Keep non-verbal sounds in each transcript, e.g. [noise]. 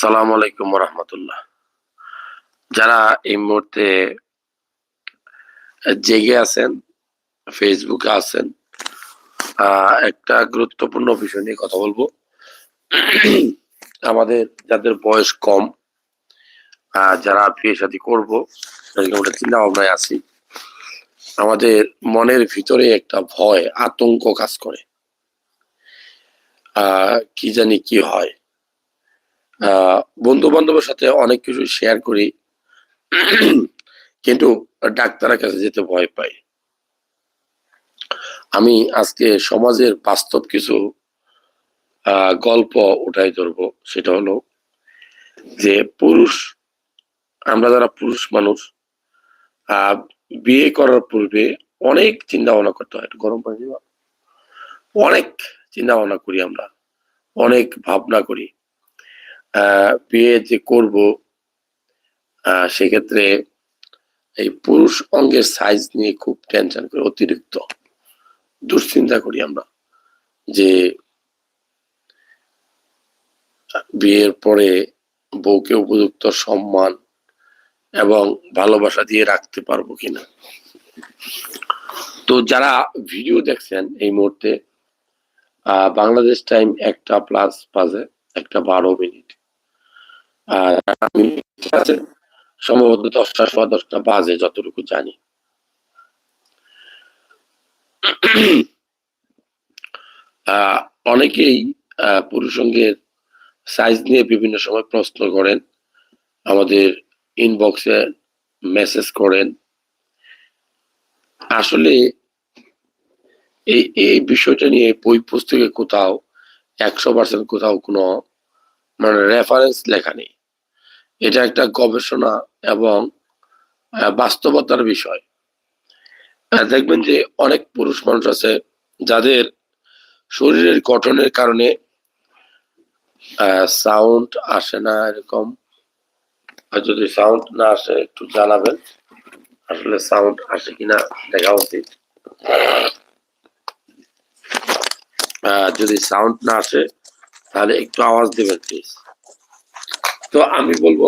সালাম আলাইকুম রহমতুল্লাহ। যারা এই মুহূর্তে জেগে আছেন, ফেসবুকে আছেন একটা গুরুত্বপূর্ণ বিষয় নিয়ে কথা বলব। আমাদের যাদের বয়স কম যারা বিয়ে শাদী করব একটা চিন্তা ভাবনায় আছি। আমাদের মনের ভিতরে একটা ভয়, আতঙ্ক কাজ করে। কি জানি কি হয়। বন্ধু বান্ধবের সাথে অনেক কিছু শেয়ার করি। কিন্তু ডাক্তারের কাছে যেতে ভয় পাই। আমি আজকে সমাজের বাস্তব কিছু গল্প উঠাই ধরবো। সেটা হলো যে পুরুষ, আমরা যারা পুরুষ মানুষ বিয়ে করার পূর্বে অনেক চিন্তা ভাবনা করতে হয়। গরম পানি অনেক চিন্তা ভাবনা করি আমরা। অনেক ভাবনা করি। বিয়ে যে করব সেক্ষেত্রে এই পুরুষ অঙ্গের সাইজ নিয়ে খুব টেনশন করি, অতিরিক্ত দুশ্চিন্তা করি আমরা যে বিয়ের পরে বউকে উপযুক্ত সম্মান এবং ভালোবাসা দিয়ে রাখতে পারব কিনা। তো যারা ভিডিও দেখছেন এই মুহূর্তে বাংলাদেশ টাইম একটা প্লাস বাজে, একটা বারো মিনিট। সম্ভবত দশটা, সোয়া দশটা বাজে যতটুকু জানি। অনেকেই পুরুষঙ্গের সাইজ নিয়ে বিভিন্ন সময় প্রশ্ন করেন, আমাদের ইনবক্সে মেসেজ করেন। আসলে এই এই বিষয়টা নিয়ে বই পুস্তকে কোথাও একশো পার্সেন্ট কোথাও কোনো মানে রেফারেন্স লেখা নেই। এটা একটা গবেষণা এবং বাস্তবতার বিষয়। দেখবেন যে অনেক পুরুষ মানুষ আছে যাদের শরীরের গঠনের কারণে সাউন্ড আসে না এরকম। যদি সাউন্ড না আসে, একটু জানাবেন। আসলে সাউন্ড আসে কিনা দেখা উচিত। যদি সাউন্ড না আসে, তাহলে একটু আওয়াজ দেবেন প্লিজ তো আমি বলব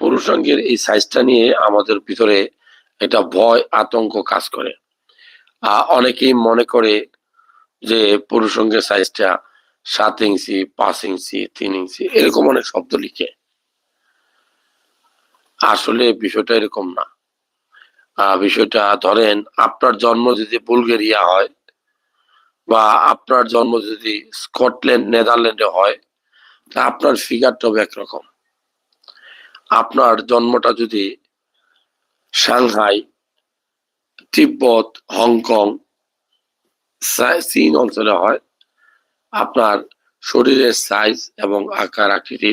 পুরুষাঙ্গের এই সাইজটা নিয়ে আমাদের ভিতরে একটা ভয়, আতঙ্ক কাজ করে। অনেকেই মনে করে যে পুরুষাঙ্গের সাইজটা সাত ইঞ্চি, পাঁচ ইঞ্চি, তিন ইঞ্চি, এরকম অনেক শব্দ লিখে। আসলে বিষয়টা এরকম না। বিষয়টা ধরেন আপনার জন্ম যদি বুলগেরিয়া হয় বা আপনার জন্ম যদি স্কটল্যান্ড, নেদারল্যান্ডে হয়, তা আপনার ফিগারটা হবে একরকম। আপনার জন্মটা যদি সাংহাই, তিব্বত, হংকং চীন অঞ্চলে হয়, আপনার শরীরের সাইজ এবং আকার, আকৃতি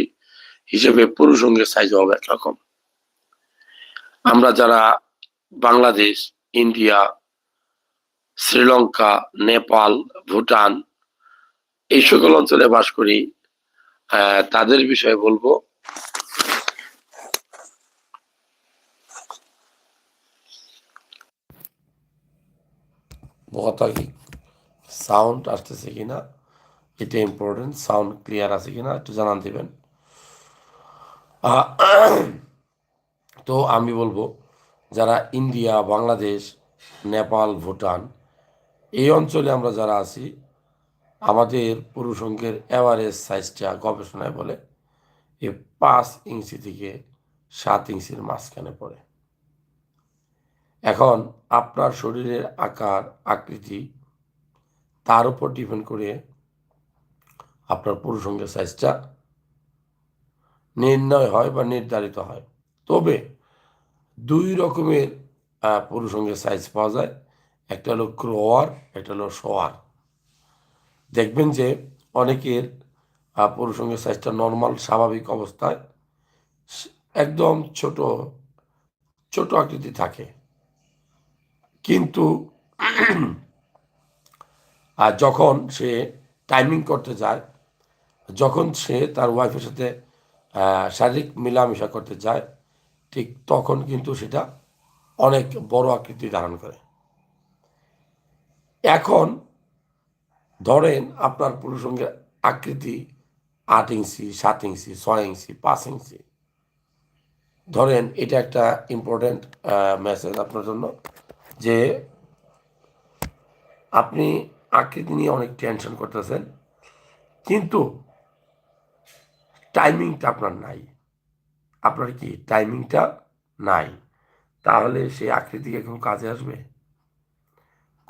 হিসেবে পুরুষঙ্গের সাইজ হবে একরকম। আমরা যারা বাংলাদেশ, ইন্ডিয়া শ্রীলঙ্কা, নেপাল, ভুটান এই সকল অঞ্চলে বাস করি। তাদের বিষয়ে বলব। সাউন্ড আসতেছে কিনা? এটা ইম্পর্টেন্ট সাউন্ড ক্লিয়ার আছে কিনা একটু জানান দিবেন। তো আমি বলব, যারা ইন্ডিয়া, বাংলাদেশ, নেপাল, ভুটান এই অঞ্চলে আমরা যারা আছি, আমাদের পুরুষঙ্গের অ্যাভারেজ সাইজটা গবেষণায় বলে এ পাঁচ ইঞ্চি থেকে সাত ইঞ্চির মাঝখানে পড়ে। এখন আপনার শরীরের আকার, আকৃতি, তার উপর ডিপেন্ড করে আপনার পুরুষঙ্গের সাইজটা নির্ণয় হয় বা নির্ধারিত হয়। তবে দুই রকমের পুরুষঙ্গের সাইজ পাওয়া যায়। একটা হলো ক্রোয়ার, একটা হলো শোয়ার। দেখবেন যে অনেকের পুরুষঙ্গের সাইজটা নর্মাল স্বাভাবিক অবস্থায় একদম ছোট ছোট আকৃতি থাকে। কিন্তু [clears throat] আর যখন সে টাইমিং করতে যায়, যখন সে তার ওয়াইফের সাথে শারীরিক মেলামেশা করতে যায়, ঠিক তখন কিন্তু সেটা অনেক বড় আকৃতি ধারণ করে। এখন ধরেন আপনার পুরুষঙ্গের আকৃতি আট ইঞ্চি, সাত ইঞ্চি, ছয় ইঞ্চি, পাঁচ ইঞ্চি। ধরেন এটা একটা ইম্পর্টেন্ট মেসেজ আপনার জন্য যে আপনি আকৃতি নিয়ে অনেক টেনশন করতেছেন, কিন্তু টাইমিংটা আপনার নাই। আপনার কি টাইমিংটা নাই? তাহলে সেই আকৃতি কোনো কাজে আসবে?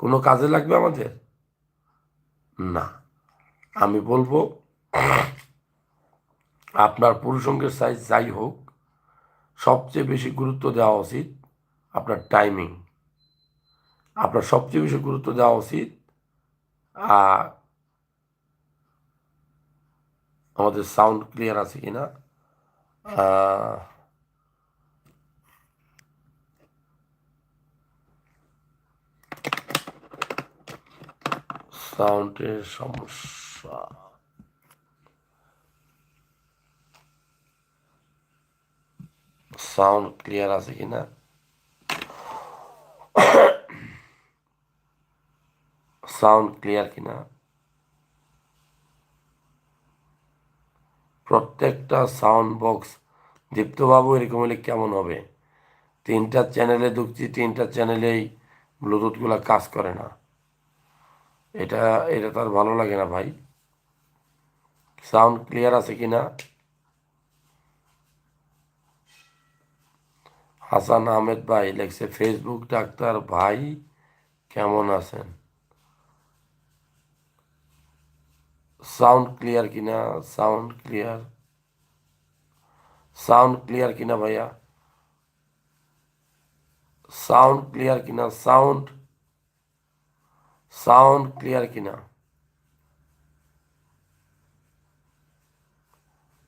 কোনো কাজে লাগবে আমাদের? না। আমি বলব আপনার পুরুষঙ্গের সাইজ যাই হোক সবচেয়ে বেশি গুরুত্ব দেওয়া উচিত আপনার টাইমিং আপনার সবচেয়ে বেশি গুরুত্ব দেওয়া উচিত আমাদের সাউন্ড ক্লিয়ার আছে কিনা? আহ, সাউন্ডের সমস্যা। সাউন্ড ক্লিয়ার আছে কিনা সাউন্ড ক্লিয়ার কিনা প্রত্যেকটা সাউন্ড বক্স দীপ্তবাবু এরকম হলে কেমন হবে? তিনটা চ্যানেলে ঢুকছি, তিনটা চ্যানেলেই ব্লুটুথগুলো কাজ করে না। এটা এটা তার ভালো লাগে না ভাই। সাউন্ড ক্লিয়ার আছে কি না হাসান আহমেদ ভাই লেখছে ফেসবুক ডাক্তার ভাই কেমন আছেন? সাউন্ড ক্লিয়ার কিনা? সাউন্ড ক্লিয়ার সাউন্ড ক্লিয়ার কিনা ভাইয়া? সাউন্ড ক্লিয়ার কিনা? সাউন্ড সাউন্ড ক্লিয়ার কিনা?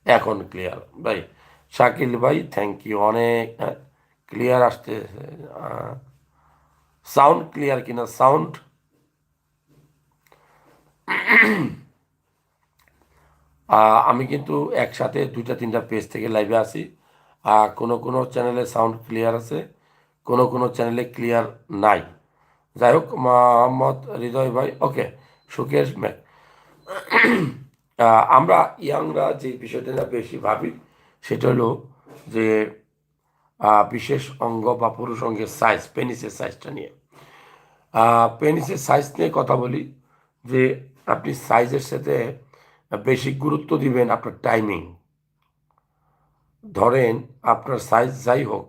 এখন ক্লিয়ার। ভাই, শাকিল ভাই থ্যাংক ইউ অনেক ক্লিয়ার আসতে সাউন্ড ক্লিয়ার কিনা? সাউন্ড? আমি কিন্তু একসাথে দুইটা, তিনটা পেজ থেকে লাইভে আসি আর কোনো কোনো চ্যানেলে সাউন্ড ক্লিয়ার আছে, কোনো কোনো চ্যানেলে ক্লিয়ার নাই। যাই হোক মোহাম্মদ হৃদয় ভাই, ওকে, সুকেশ ম্যাক আমরা ইয়াংরা যে বিষয়টা নিয়ে বেশি ভাবি, সেটা হলো যে বিশেষ অঙ্গ বা পুরুষ অঙ্গের সাইজ পেনিসের সাইজটা নিয়ে। পেনিসের সাইজ নিয়ে কথা বলি, যে আপনি সাইজের সাথে বেশি গুরুত্ব দিবেন আপনার টাইমিং ধরেন আপনার সাইজ যাই হোক,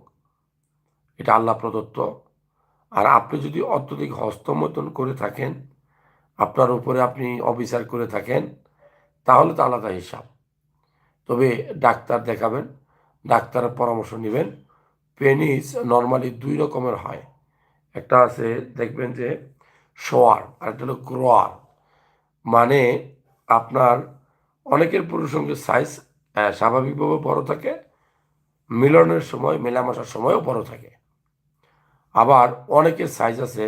এটা আল্লাহ প্রদত্ত আর আপনি যদি অত্যধিক হস্তমতন করে থাকেন, আপনার উপরে আপনি অবিচার করে থাকেন, তাহলে তো আলাদা হিসাব। তবে ডাক্তার দেখাবেন, ডাক্তারের পরামর্শ নেবেন। পেনিস নর্মালি দুই রকমের হয়। একটা আছে, দেখবেন যে শোয়ার আর একটা হলো ক্রোয়ার মানে আপনার অনেকের পুরুষঙ্গের সাইজ স্বাভাবিকভাবে বড় থাকে, মিলনের সময়, মেলামেশার সময়ও বড় থাকে। আবার অনেকের সাইজ আছে।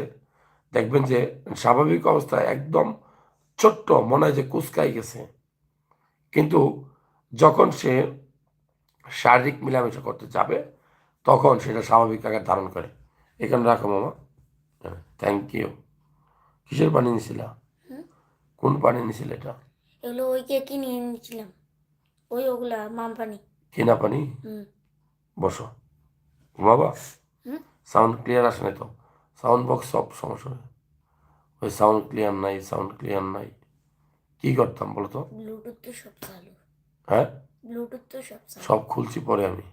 দেখবেন যে স্বাভাবিক অবস্থায় একদম ছোট্ট মনে হয় যে কুচকাই গেছে। কিন্তু যখন সে শারীরিক মেলামেশা করতে যাবে তখন সেটা স্বাভাবিক আকার ধারণ করে। এখানে রাখো মামা। থ্যাংক ইউ কিসের পানি নিয়েছিল কোন পানি নিয়েছিল এটা? এগুলো ওই কে কিনে এনেছিলাম? ওই ওগুলা মামপানি কিনা পানি? বসো। হুম? সাউন্ড ক্লিয়ার আসে না তো? সাউন্ড বক্স সব সমস্যা। ওই সাউন্ড ক্লিয়ার নাই সাউন্ড ক্লিয়ার নাই। কি করতাম বলো তো? ব্লুটুথ তো সব চালু। হ্যাঁ? ব্লুটুথ তো সব চালু। সব খুলছি পরে আমি।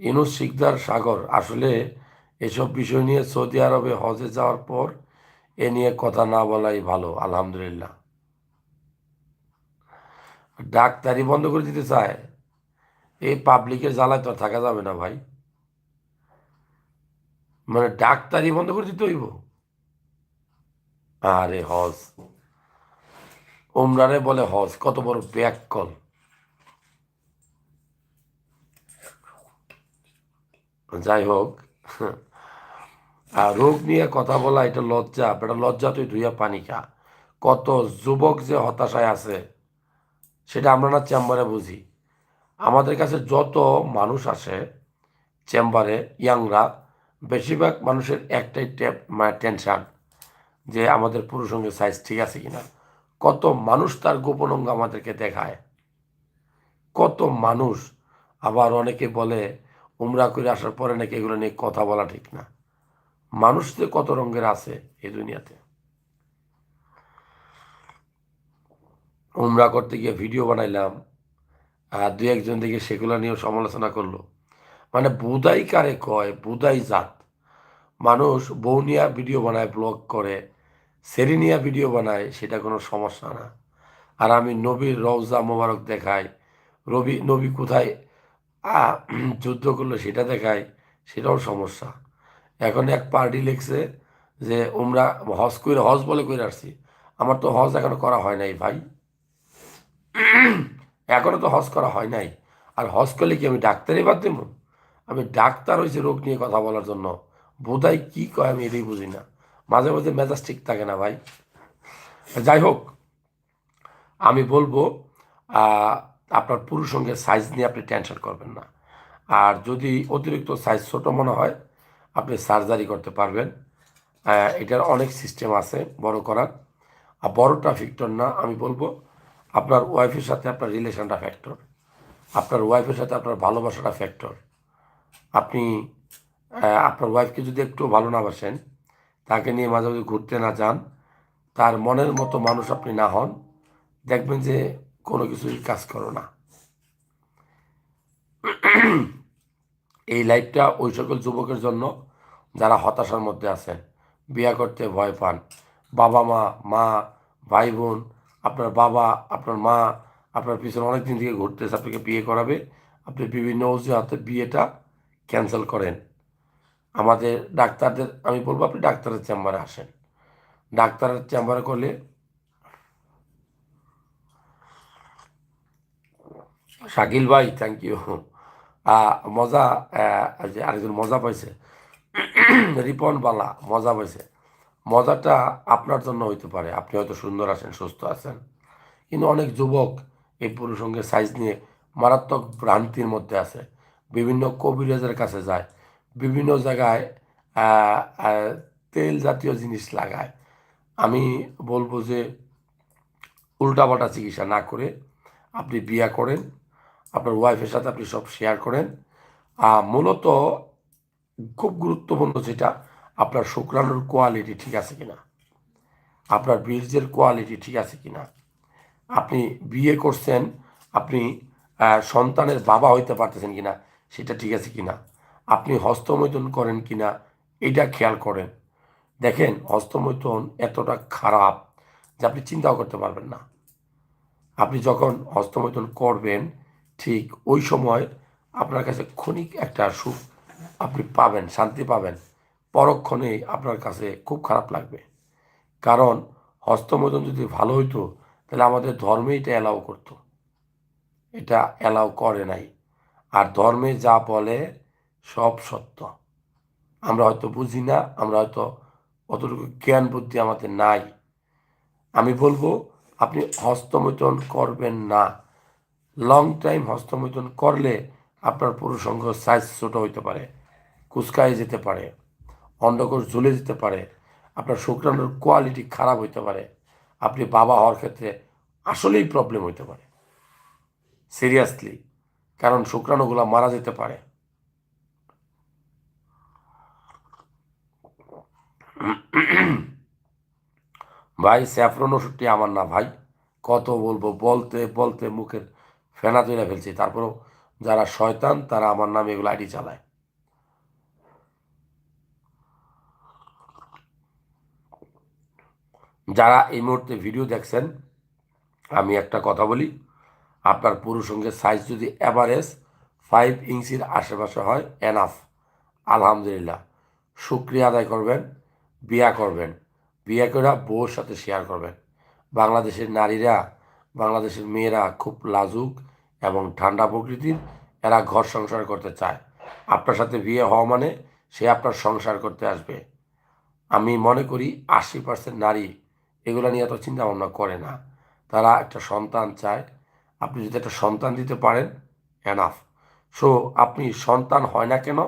ইনুস শিকদার সাগর আসলে এসব বিষয় নিয়ে সৌদি আরবে হজে যাওয়ার পর এ নিয়ে কথা না বলাই ভালো, আলহামদুলিল্লাহ। ডাক্তারি বন্ধ করে দিতে চায়, এই পাবলিকের জ্বালায় তো থাকা যাবে না ভাই। মানে ডাক্তারি বন্ধ করে দিতে হইব? আরে হজ। ওমরারে বলে হজ, কত বড় ব্যাক কল যাই হোক আর রোগ নিয়ে কথা বলা এটা লজ্জা এটা লজ্জা তুই ধুইয়া পানি খা। কত যুবক যে হতাশায় আছে, সেটা আমরা না চেম্বারে বুঝি। আমাদের কাছে যত মানুষ আসে, চেম্বারে, ইয়াংরা, বেশিরভাগ মানুষের একটাই মানে টেনশান যে আমাদের পুরুষঙ্গের সাইজ ঠিক আছে কিনা। কত মানুষ তার গোপন অঙ্গ আমাদেরকে দেখায়। কত মানুষ আবার অনেকে বলে, উমরা করে আসার পরে নাকি এগুলো নিয়ে কথা বলা ঠিক না। মানুষ যে কত রঙের আছে এই দুনিয়াতে? উমরা করতে গিয়ে ভিডিও বানাইলাম, আর দু একজন দিকে সেগুলো নিয়েও সমালোচনা করল। মানে বুদাই কারে কয়? বুদাই জাত। মানুষ বৌনিয়া ভিডিও বানায়, ব্লগ করে সেরিনিয়া ভিডিও বানায়, সেটা কোনো সমস্যা না। আর আমি নবীর রওজা মোবারক দেখাই, রবি, নবী কোথায় যুদ্ধ করল সেটা দেখায় সেটাও সমস্যা। এখন এক পার্টি লিখছে যে ওমরা হজ করে হজ বলে করে আসছি। আমার তো হজ এখনও করা হয় নাই ভাই। এখনও তো হজ করা হয় নাই। আর হজ করলে কি আমি ডাক্তারই বাদ দেবো আমি ডাক্তার হয়েছে রোগ নিয়ে কথা বলার জন্য। বোধহয় কি কয় আমি এটাই বুঝি না। মাঝে মাঝে মেজাজ ঠিক থাকে না ভাই। যাই হোক, আমি বলব আপনার পুরুষ সঙ্গে সাইজ নিয়ে আপনি টেনশন করবেন না। আর যদি অতিরিক্ত সাইজ ছোট মনে হয় আপনি সার্জারি করতে পারবেন। এটার অনেক সিস্টেম আছে বড় করার। আর বড়টা ফ্যাক্টর না, আমি বলব আপনার ওয়াইফের সাথে আপনার রিলেশনটা ফ্যাক্টর। আপনার ওয়াইফের সাথে আপনার ভালোবাসাটা ফ্যাক্টর। আপনি আপনার ওয়াইফকে যদি একটু ভালো না বাসেন, তাকে নিয়ে মাঝে মাঝে ঘুরতে না যান, তার মনের মতো মানুষ আপনি না হন, দেখবেন যে কোনো কিছুই কাজ করো না। এই লাইফটা ওই সকল যুবকের জন্য যারা হতাশার মধ্যে আছেন বিয়ে করতে ভয় পান, বাবা মা মা, ভাই বোন, আপনার বাবা, আপনার মা, আপনার পিছনে অনেক দিন থেকে ঘুরতেছে, আপনাকে বিয়ে করাবে, আপনি বিভিন্ন অজুহাতে বিয়েটা ক্যান্সেল করেন। আমাদের ডাক্তারদের, আমি বলব আপনি ডাক্তারের চেম্বারে আসেন। ডাক্তারের চেম্বারে করলে শাকিল ভাই থ্যাংক ইউ মজা যে আরেকজন মজা পাইছে। [coughs] রিপন বালা, মজা পাইছে। মজাটা আপনার জন্য হইতে পারে। আপনি হয়তো সুন্দর আছেন, সুস্থ আছেন। কিন্তু অনেক যুবক এই পুরুষঙ্গের সাইজ নিয়ে মারাত্মক ভ্রান্তির মধ্যে আছে। বিভিন্ন কবিরাজের কাছে যায়। বিভিন্ন জায়গায় তেল জাতীয় জিনিস লাগায়। আমি বলব যে উল্টাপাল্টা চিকিৎসা না করে আপনি বিয়া করেন। আপনার ওয়াইফের সাথে আপনি সব শেয়ার করেন। মূলত খুব গুরুত্বপূর্ণ যেটা, আপনার শুক্রাণুর কোয়ালিটি ঠিক আছে কিনা? আপনার বীর্যের কোয়ালিটি ঠিক আছে কিনা? আপনি বিয়ে করছেন, আপনি সন্তানের বাবা হইতে পারতেছেন কিনা, সেটা ঠিক আছে কিনা? আপনি হস্তমৈথুন করেন কিনা, এটা খেয়াল করেন। দেখেন, হস্তমৈথুন এতটা খারাপ যে আপনি চিন্তাও করতে পারবেন না। আপনি যখন হস্তমৈথুন করবেন ঠিক ওই সময় আপনার কাছে ক্ষণিক একটা সুখ আপনি পাবেন, শান্তি পাবেন। পরক্ষণেই আপনার কাছে খুব খারাপ লাগবে। কারণ হস্তমৈথুন যদি ভালো হইতো, তাহলে আমাদের ধর্মে এটা অ্যালাউ করতো। এটা অ্যালাউ করে নাই। আর ধর্মে যা বলে, সব সত্য। আমরা হয়তো বুঝি না, আমরা হয়তো অতটুকু জ্ঞান বুদ্ধি আমাদের নাই। আমি বলব, আপনি হস্তমৈথুন করবেন না। লং টাইম হস্তমৈথুন করলে আপনার পুরুষঙ্গ সাইজ ছোট হইতে পারে, কুচকায় যেতে পারে অন্ডকোষ ঝুলে যেতে পারে, আপনার শুক্রাণুর কোয়ালিটি খারাপ হইতে পারে, আপনি বাবা হওয়ার ক্ষেত্রে আসলেই প্রবলেম হইতে পারে। সিরিয়াসলি কারণ শুক্রাণুগুলো মারা যেতে পারে। ভাই স্যাফরন ওষুধটি আমার না ভাই, কত বলব, বলতে বলতে মুখের ফেনা তৈরি ফেলছি। তারপরেও যারা শয়তান, তারা আমার নামে এগুলো আইডি চালায়। যারা এই মুহূর্তে ভিডিও দেখছেন, আমি একটা কথা বলি, আপনার পুরুষঙ্গের সাইজ যদি অ্যাভারেজ ফাইভ ইঞ্চির আশেপাশে হয় এনাফ আলহামদুলিল্লাহ। শুক্রিয়া আদায় করবেন, বিয়া করবেন। বিয়ে করে বউর সাথে শেয়ার করবেন। বাংলাদেশের নারীরা বাংলাদেশের মেয়েরা খুব লাজুক এবং ঠান্ডা প্রকৃতির, এরা ঘর সংসার করতে চায়। আপনার সাথে বিয়ে হওয়া মানে সে আপনার সংসার করতে আসবে। আমি মনে করি আশি পার্সেন্ট নারী এগুলো নিয়ে এত চিন্তা ভাবনা করে না। তারা একটা সন্তান চায়। আপনি যদি একটা সন্তান দিতে পারেন এনাফ সো আপনি সন্তান হয় না কেন?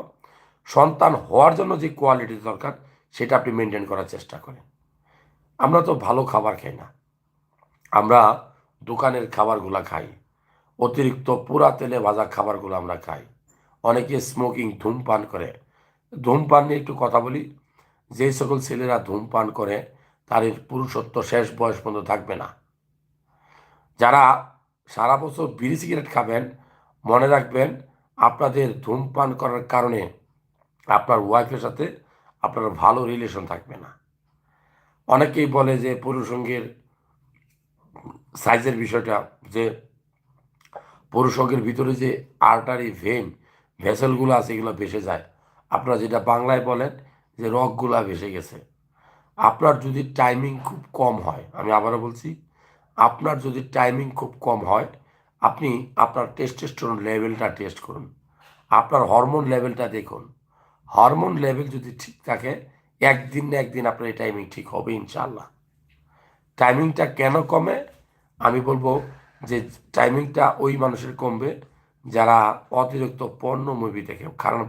সন্তান হওয়ার জন্য যে কোয়ালিটি দরকার, সেটা আপনি মেনটেন করার চেষ্টা করেন। আমরা তো ভালো খাবার খাই না। আমরা দোকানের খাবারগুলা খাই। অতিরিক্ত পুরা তেলে ভাজা খাবারগুলো আমরা খাই। অনেকে স্মোকিং ধূমপান করে। ধূমপান নিয়ে একটু কথা বলি। যে সকল ছেলেরা ধূমপান করে, তাদের পুরুষত্ব শেষ বয়স পর্যন্ত থাকবে না। যারা সারা বছর বিড়ি সিগারেট খাবেন, মনে রাখবেন আপনাদের ধূমপান করার কারণে আপনার ওয়াইফের সাথে আপনার ভালো রিলেশন থাকবে না। অনেকেই বলে যে পুরুষঙ্গের সাইজের বিষয়টা যে পুরুষঙ্গের ভিতরে যে আর্টারি ভেন, ভেসেলগুলো আছে, এগুলো ভেসে যায়। আপনারা যেটা বাংলায় বলেন যে রগগুলা ভেসে গেছে। আপনার যদি টাইমিং খুব কম হয়, আমি আবারও বলছি, আপনার যদি টাইমিং খুব কম হয়, আপনি আপনার টেস্টেস্টোরন লেভেলটা টেস্ট করুন। আপনার হরমোন লেভেলটা দেখুন। হরমোন লেভেল যদি ঠিক থাকে, একদিন না একদিন আপনার এই টাইমিং ঠিক হবে ইনশাল্লাহ টাইমিংটা কেন কমে? আমি বলব যে টাইমিংটা ওই মানুষের কমবে যারা অতিরিক্ত পর্ণ মুভি দেখে। কারণ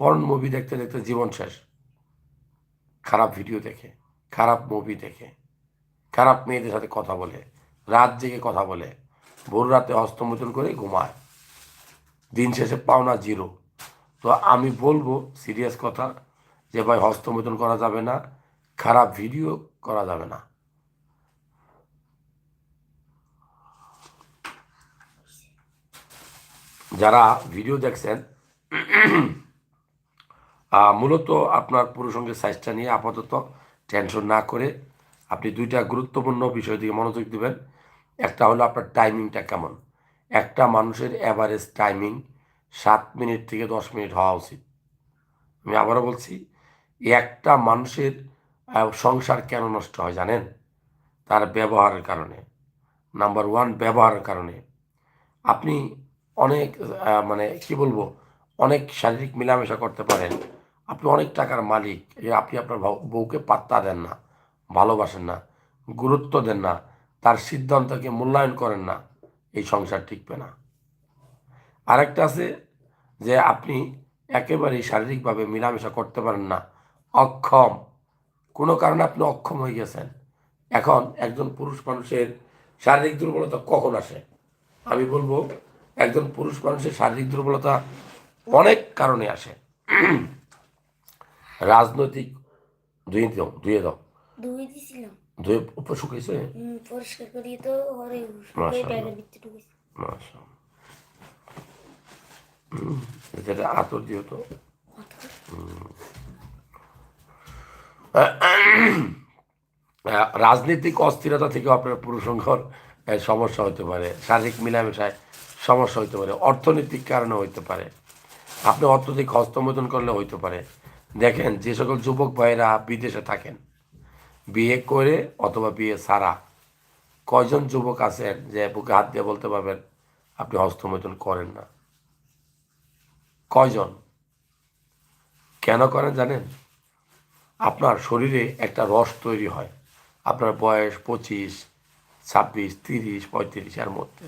পর্ন মুভি দেখতে দেখতে জীবন শেষ। খারাপ ভিডিও দেখে, খারাপ মুভি দেখে, খারাপ মেয়েদের সাথে কথা বলে, রাত জেগে কথা বলে, ভোর রাতে হস্তমোচন করে ঘুমায়, দিন শেষে পাওনা জিরো। তো আমি বলব সিরিয়াস কথা যে ভাই হস্তমোচন করা যাবে না, খারাপ ভিডিও করা যাবে না। যারা ভিডিও দেখছেন মূলত আপনার পুরুষঙ্গের সাইজটা নিয়ে আপাতত টেনশন না করে আপনি দুইটা গুরুত্বপূর্ণ বিষয় দিকে মনোযোগ দেবেন। একটা হলো আপনার টাইমিংটা কেমন? একটা মানুষের অ্যাভারেজ টাইমিং সাত মিনিট থেকে দশ মিনিট হওয়া উচিত। আমি আবারও বলছি, একটা মানুষের সংসার কেন নষ্ট হয় জানেন? তার ব্যবহারের কারণে। নাম্বার ওয়ান ব্যবহারের কারণে। আপনি অনেক মানে কি বলব, অনেক শারীরিক মেলামেশা করতে পারেন। আপনি অনেক টাকার মালিক আপনি আপনার বউকে পাত্তা দেন না, ভালোবাসেন না, গুরুত্ব দেন না, তার সিদ্ধান্তকে মূল্যায়ন করেন না, এই সংসার টিকবে না। আরেকটা আছে যে আপনি একেবারেই শারীরিকভাবে মেলামেশা করতে পারেন না, অক্ষম। কোনো কারণে আপনি অক্ষম হয়ে গেছেন। এখন একজন পুরুষ মানুষের শারীরিক দুর্বলতা কখন আসে? আমি বলব একজন পুরুষ মানুষের শারীরিক দুর্বলতা অনেক কারণে আসে। রাজনৈতিক ধুয়ে দাও ধুয়ে দাও ধুয়ে পরিষ্কার তো যেটা আতর দিও তো। রাজনৈতিক অস্থিরতা থেকে আপনার পুরুষঙ্গর আহ, সমস্যা হতে পারে। শারীরিক মিলামেশায় সমস্যা হতে পারে, অর্থনৈতিক কারণে হইতে পারে। আপনি অর্থনৈতিক হস্তমোদন করলে হইতে পারে। দেখেন, যে সকল যুবক ভাইয়েরা বিদেশে থাকেন, বিয়ে করে অথবা বিয়ে ছাড়া কয়জন যুবক আছেন যে বুকে হাত দিয়ে বলতে পারবেন, আপনি হস্তমোদন করেন না। কয়জন? কেন করেন জানেন? আপনার শরীরে একটা রস তৈরি হয়। আপনার বয়স পঁচিশ, ছাব্বিশ, তিরিশ, পঁয়ত্রিশ এর মধ্যে।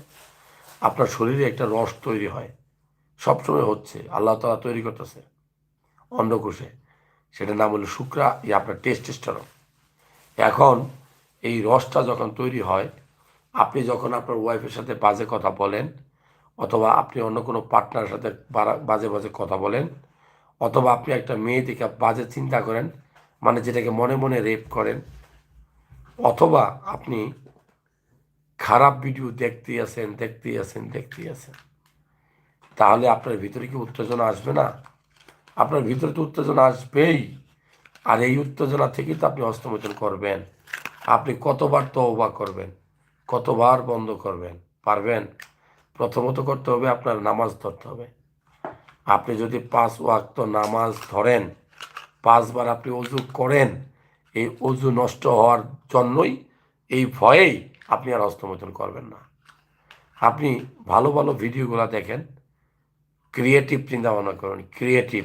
আপনার শরীরে একটা রস তৈরি হয়। সবসময় হচ্ছে। আল্লাহ তালা তৈরি করতেছে। অন্নকোষে। সেটার নাম হলো শুক্রা ই আপনার টেস্টেস্টারন এখন এই রসটা যখন তৈরি হয়, আপনি যখন আপনার ওয়াইফের সাথে বাজে কথা বলেন, অথবা আপনি অন্য কোনো পার্টনারের সাথে বাজে বাজে কথা বলেন, অথবা আপনি একটা মেয়ে দেখে বাজে চিন্তা করেন মানে যেটাকে মনে মনে রেপ করেন, অথবা আপনি খারাপ ভিডিও দেখতে আছেন দেখতে আছেন দেখতে আছেন। তাহলে আপনার ভিতরে কি উত্তেজনা আসবে না? আপনার ভিতরে তো উত্তেজনা আসবেই। আর এই উত্তেজনা থেকেই তো আপনি হস্তমোচন করবেন। আপনি কতবার তওবা করবেন, কতবার বন্ধ করবেন, পারবেন? প্রথমত করতে হবে আপনার নামাজ ধরতে হবে। আপনি যদি পাঁচ ওয়াক্ত নামাজ ধরেন, পাঁচবার আপনি অজু করেন, এই অজু নষ্ট হওয়ার জন্যই, এই ভয়েই আপনি আর হস্তমোচন করবেন না। আপনি ভালো ভালো ভিডিওগুলো দেখেন ক্রিয়েটিভ চিন্তা ভাবনা করুন ক্রিয়েটিভ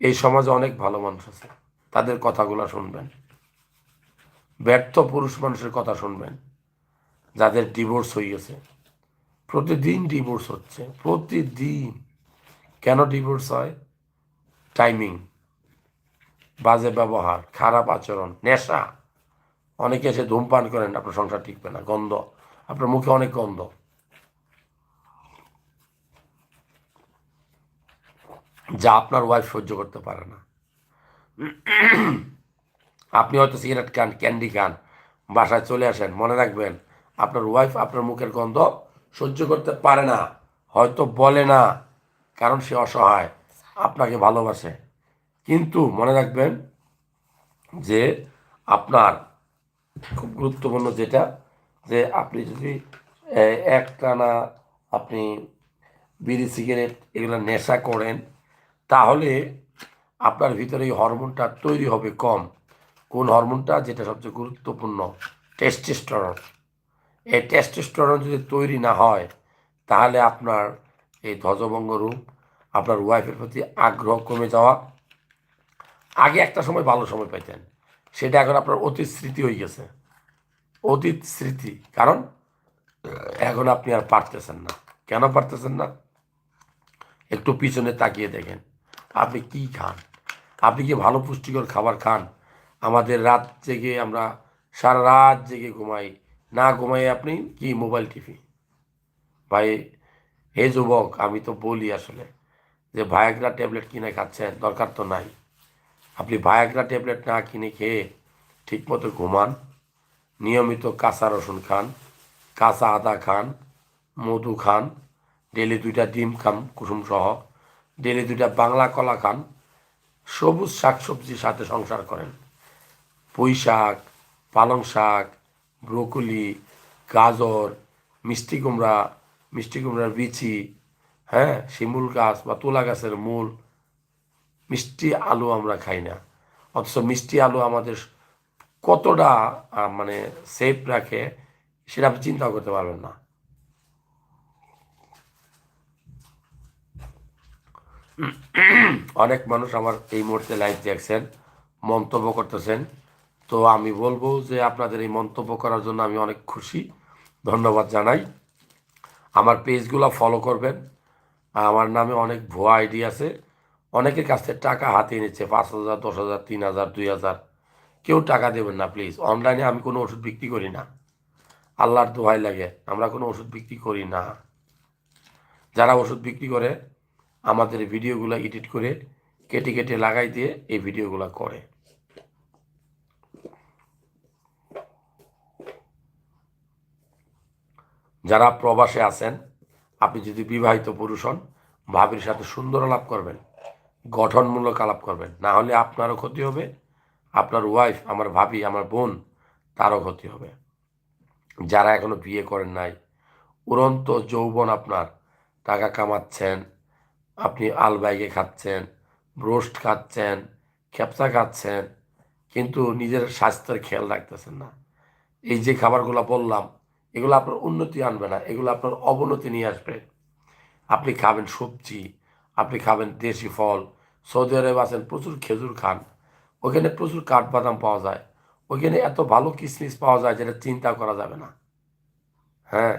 এই সমাজে অনেক ভালো মানুষ আছে, তাদের কথাগুলো শুনবেন। ব্যর্থ পুরুষ মানুষের কথা শুনবেন, যাদের ডিভোর্স গেছে। প্রতিদিন ডিভোর্স হচ্ছে, প্রতিদিন। কেন ডিভোর্স হয়? টাইমিং বাজে ব্যবহার, খারাপ আচরণ, নেশা। অনেকে এসে ধূমপান করেন, আপনার সংসার টিকবে না, গন্ধ, আপনার মুখে অনেক গন্ধ। যা আপনার ওয়াইফ সহ্য করতে পারে না। আপনি হয়তো সিগারেট খান ক্যান্ডি খান, বাসায় চলে আসেন, মনে রাখবেন, আপনার ওয়াইফ আপনার মুখের গন্ধ সহ্য করতে পারে না, হয়তো বলে না, কারণ সে অসহায়, আপনাকে ভালোবাসে। কিন্তু মনে রাখবেন যে আপনার খুব গুরুত্বপূর্ণ যেটা যে আপনি যদি এ, একটানা আপনি বিড়ি সিগারেট এগুলো নেশা করেন তাহলে আপনার ভিতরে এই হরমোনটা তৈরি হবে কম। কোন হরমোনটা? যেটা সবচেয়ে গুরুত্বপূর্ণ টেস্টোস্টেরন এই টেস্টোস্টেরন যদি তৈরি না হয় তাহলে আপনার এই ধ্বজভঙ্গ রূপ আপনার ওয়াইফের প্রতি আগ্রহ কমে যাওয়া। আগে একটা সময় ভালো সময় পাইতেন। সেটা এখন আপনার অতীত স্মৃতি হয়ে গেছে। অতীত স্মৃতি। কারণ, এখন আপনি আর পারতেছেন না। কেন পারতেছেন না? একটু পিছনে তাকিয়ে দেখেন। আপনি কি খান? আপনি কি ভালো পুষ্টিকর খাবার খান? আমাদের রাত জেগে আমরা সারা রাত জেগে ঘুমাই। না ঘুমাই আপনি কি মোবাইল টিভি? ভাই, হে যুবক, আমি তো বলি আসলে যে ভায়াগ্রা ট্যাবলেট কিনে খাচ্ছেন দরকার তো নাই। আপনি ভায়াগ্রা ট্যাবলেট না কিনে খেয়ে ঠিকমতো ঘুমান, নিয়মিত কাঁচা রসুন খান, কাঁচা আদা খান, মধু খান ডেলি দুইটা ডিম খান কুসুম সহ ডেলি দুইটা বাংলা কলা খান, সবুজ শাকসবজির সাথে সংসার করেন। পুঁই শাক পালং শাক ব্রোকলি, গাজর, মিষ্টি কুমড়া, মিষ্টি কুমড়ার বিচি হ্যাঁ শিমুল গাছ বা তুলা গাছের মূল মিষ্টি আলু আমরা খাই না। অথচ মিষ্টি আলু আমাদের কতটা মানে সেফ রাখে, সেটা আপনি চিন্তা করতে পারবেন না। অনেক মানুষ আমার এই মুহূর্তে লাইভ দেখছেন, মন্তব্য করতেছেন। তো আমি বলব যে আপনাদের এই মন্তব্য করার জন্য আমি অনেক খুশি। ধন্যবাদ জানাই। আমার পেজগুলো ফলো করবেন। আমার নামে অনেক ভুয়া আইডি আছে। অনেকের কাছ থেকে টাকা হাতিয়ে নিচ্ছে, পাঁচ হাজার, দশ হাজার, তিন হাজার, দুই হাজার। কেউ টাকা দেবেন না প্লিজ অনলাইনে আমি কোনো ওষুধ বিক্রি করি না। আল্লাহর দোহাই লাগে, আমরা কোনো ওষুধ বিক্রি করি না। যারা ওষুধ বিক্রি করে, আমাদের ভিডিওগুলো এডিট করে কেটে কেটে লাগাই দিয়ে এই ভিডিওগুলো করে। যারা প্রবাসে আছেন, আপনি যদি বিবাহিত পুরুষ হন, ভাবির সাথে সুন্দর আলাপ করবেন। গঠনমূলক আলাপ করবেন। না হলে আপনারও ক্ষতি হবে, আপনার ওয়াইফ আমার ভাবি, আমার বোন, তারও ক্ষতি হবে। যারা এখনও বিয়ে করেন নাই, উড়ন্ত যৌবন আপনার, টাকা কামাচ্ছেন, আপনি আলবাইকে খাচ্ছেন ব্রোস্ট খাচ্ছেন খেপসা খাচ্ছেন, কিন্তু নিজের স্বাস্থ্যের খেয়াল রাখতেছেন না। এই যে খাবারগুলো বললাম, এগুলো আপনার উন্নতি আনবে না, এগুলো আপনার অবনতি নিয়ে আসবে। আপনি খাবেন সবজি আপনি খাবেন দেশি ফল। সৌদি আরবে আছেন, প্রচুর খেজুর খান। ওখানে প্রচুর কাঠবাদাম পাওয়া যায়। ওইখানে এত ভালো কিসমিস পাওয়া যায় যেটা চিন্তা করা যাবে না। হ্যাঁ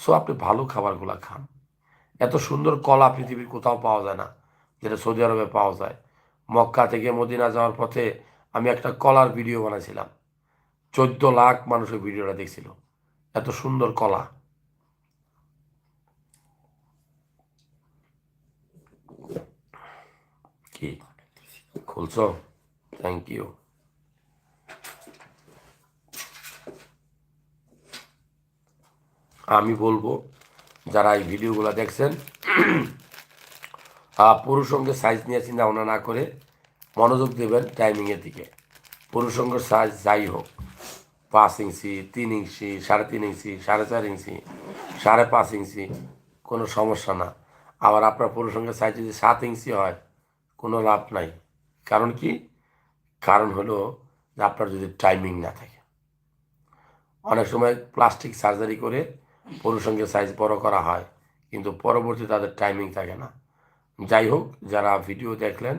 সো আপনি ভালো খাবারগুলো খান। এত সুন্দর কলা পৃথিবীর কোথাও পাওয়া যায় না, যেটা সৌদি আরবে পাওয়া যায়। মক্কা থেকে মদিনা যাওয়ার পথে আমি একটা কলার ভিডিও বানাইছিলাম। চোদ্দ লাখ মানুষের ভিডিওটা দেখছিল। এত সুন্দর কলা কি খুলছো? থ্যাংক ইউ আমি বলব যারা এই ভিডিওগুলো দেখছেন আহ, পুরুষ সঙ্গে সাইজ নিয়ে চিন্তা ভাবনা না করে মনোযোগ দেবেন টাইমিংয়ের দিকে। পুরুষ সঙ্গের সাইজ যাই হোক পাঁচ ইঞ্চি তিন ইঞ্চি সাড়ে তিন ইঞ্চি সাড়ে চার ইঞ্চি সাড়ে পাঁচ ইঞ্চি কোনো সমস্যা না। আবার আপনার পুরুষ সঙ্গের সাইজ যদি সাত ইঞ্চি হয় কোনো লাভ নাই। কারণ কি? কারণ হলো যে আপনার যদি টাইমিং না থাকে। অনেক সময় প্লাস্টিক সার্জারি করে পুরুষঙ্গের সাইজ বড় করা হয় কিন্তু পরবর্তী তাদের টাইমিং থাকে না। যাই হোক যারা ভিডিও দেখলেন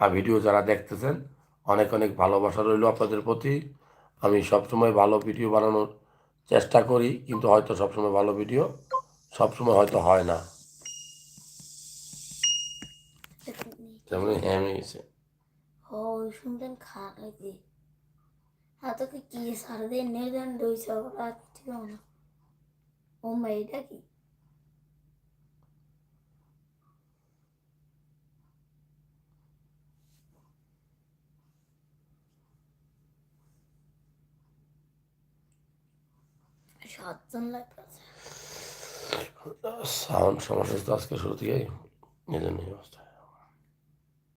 আর ভিডিও যারা দেখতেছেন অনেক অনেক ভালোবাসা রইল আপনাদের প্রতি। আমি সবসময় ভালো ভিডিও বানানোর চেষ্টা করি কিন্তু হয়তো সবসময় ভালো ভিডিও সবসময় হয়তো হয় না। তেমনি হ্যামে গেছে খারাপ লাগে হাতকে কি সারাদিন নেই দুই সকাল ঠিক না ও মেয়েটা কি? সাতজন লাগতেছে সাউন্ড সমস্যা আজকে শুরু থেকেই, এই জন্য এই অবস্থা